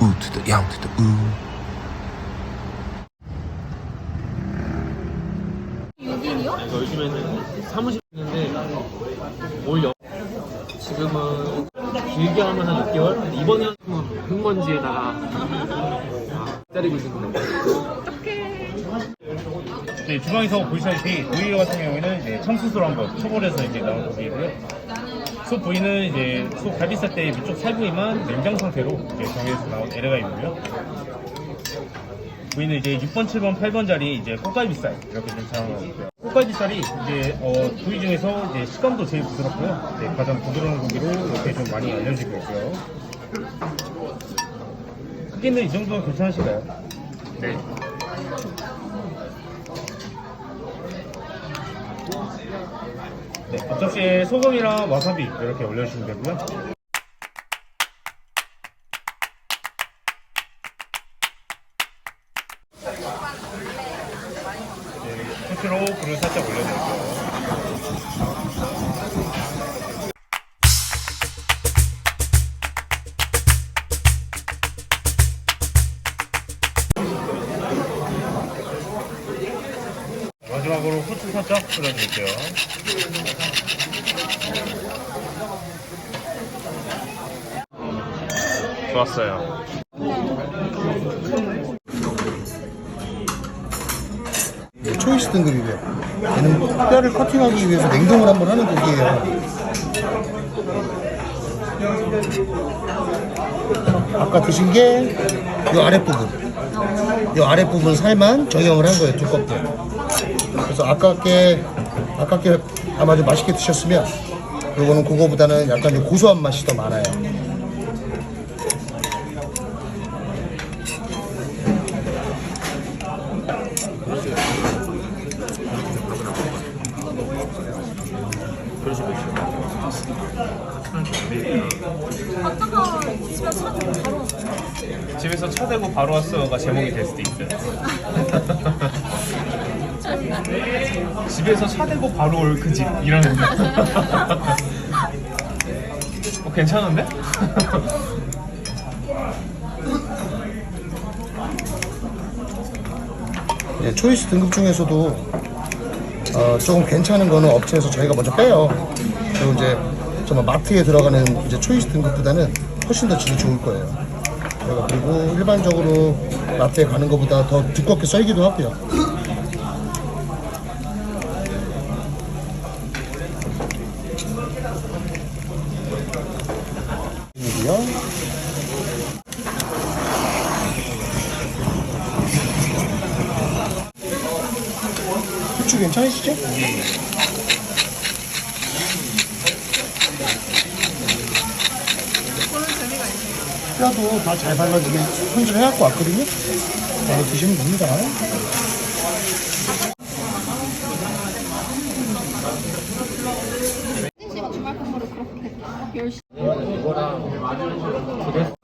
U to the 양 to the U. 유진이요? 요즘에는 사무실 있는데 올 여... 지금은 길게 하면 한 6개월? 이번 년 흙먼지에다가 아, 기다리고 있는 건데 이제 주방에서 보시다시피 오이로 같은 경우에는 이제 청수소로 한번 초벌해서 이제 나온 고기고요. 소 부위는 이제 소 갈비살 때 위쪽 살 부위만 냉장 상태로 이제 정해서 나온 LA가이고요. 부위는 이제 6번, 7번, 8번 자리 이제 꽃갈비살 이렇게 좀 사용하고 있고요. 꽃갈비살이 이제 어, 부위 중에서 이제 식감도 제일 부드럽고요. 이제 가장 부드러운 고기로 이렇게 좀 많이 알려지고 있고요. 크기는 이 정도면 괜찮으실까요? 네. 네, 앞접시에 소금이랑 와사비 이렇게 올려주시면 되고요. 네, 후추로 불을 살짝 올려드릴게요. 마지막으로 후추 살짝 뿌려드릴게요. 좋았어요 초이스 등급이고요. 얘는 뼈를 커팅하기 위해서 냉동을 한번 하는 고기예요. 아까 드신 게 이 아랫부분. 이 아랫부분 살만 정형을 한 거예요, 두껍게. 그래서 아깝게, 아깝게 아마 좀 맛있게 드셨으면 요거는 그거보다는 약간 좀 고소한 맛이 더 많아요. 아빠가 집에 차고 바로 왔어요. 집에서 차 대고 바로 왔어가 제목이 될 수도 있어요 집에서 차 대고 바로 올 그 집 이런 거 어, 괜찮은데? 예, 초이스 등급 중에서도 어, 조금 괜찮은 거는 업체에서 저희가 먼저 빼요. 그리고 이제 정말 마트에 들어가는 이제 초이스 등급보다는 훨씬 더 질이 좋을 거예요. 그리고 일반적으로 마트에 가는 것보다 더 두껍게 썰기도 하고요. 이고요. 후추 괜찮으시죠? 뼈도 다 잘 발라지게 손질해갖고 왔거든요. 바로 드시면 됩니다. 이거랑 드레스